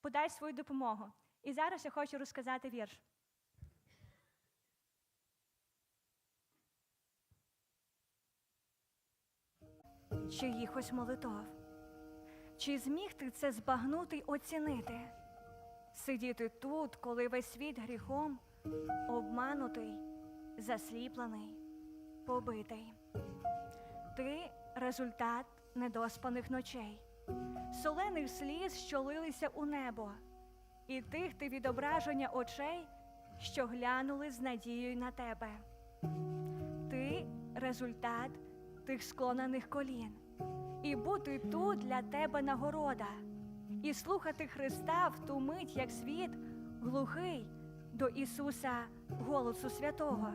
подай свою допомогу. І зараз я хочу розказати вірш. Чиїхось молитов. Чи зміг ти це збагнути й оцінити? Сидіти тут, коли весь світ гріхом обманутий, засліплений, побитий. Ти результат недоспаних ночей, солених сліз, що лилися у небо, і тих ти відображення очей, що глянули з надією на тебе. Ти результат тих склонених колін, і бути тут для тебе нагорода, і слухати Христа в ту мить, як світ глухий до Ісуса голосу святого.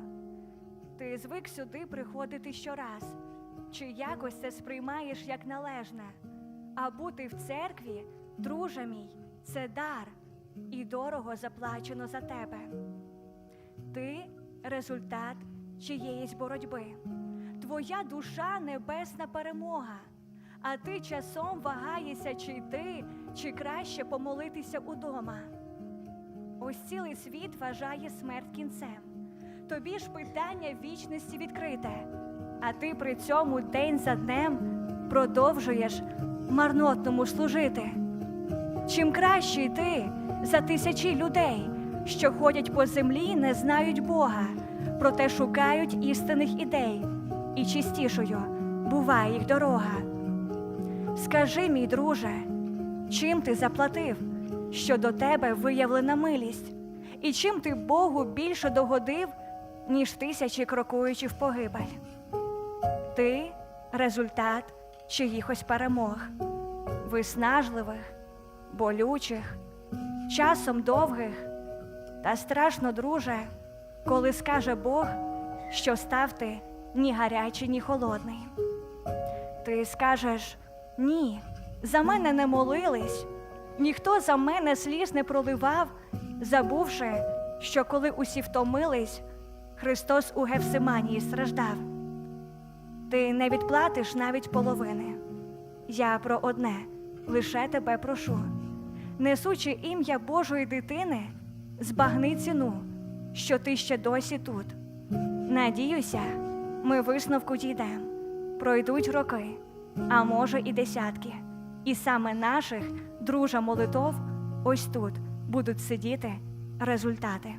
Ти звик сюди приходити щораз, чи якось це сприймаєш як належне, а бути в церкві, друже мій, це дар, і дорого заплачено за тебе. Ти результат чиєїсь боротьби, твоя душа небесна перемога, а ти часом вагаєшся, чи йти, чи краще помолитися удома. Ось цілий світ вважає смерть кінцем. Тобі ж питання вічності відкрите, а ти при цьому день за днем продовжуєш марнотному служити. Чим кращий ти за тисячі людей, що ходять по землі, не знають Бога, проте шукають істинних ідей, і чистішою буває їх дорога. Скажи, мій друже, чим ти заплатив, що до тебе виявлена милість, і чим ти Богу більше догодив, ніж тисячі крокуючи в погибель? Ти результат чиїхось перемог, виснажливих, болючих, часом довгих, та страшно, друже, коли скаже Бог, що став ти ні гарячий, ні холодний. Ти скажеш ні, за мене не молились, ніхто за мене сліз не проливав, забувши, що коли усі втомились, Христос у Гефсиманії страждав. Ти не відплатиш навіть половини. Я про одне лише тебе прошу, несучи ім'я Божої дитини, збагни ціну, що ти ще досі тут. Надіюся, ми висновку дійдем. Пройдуть роки, а може і десятки, і саме наших дружа молитов ось тут будуть сидіти результати.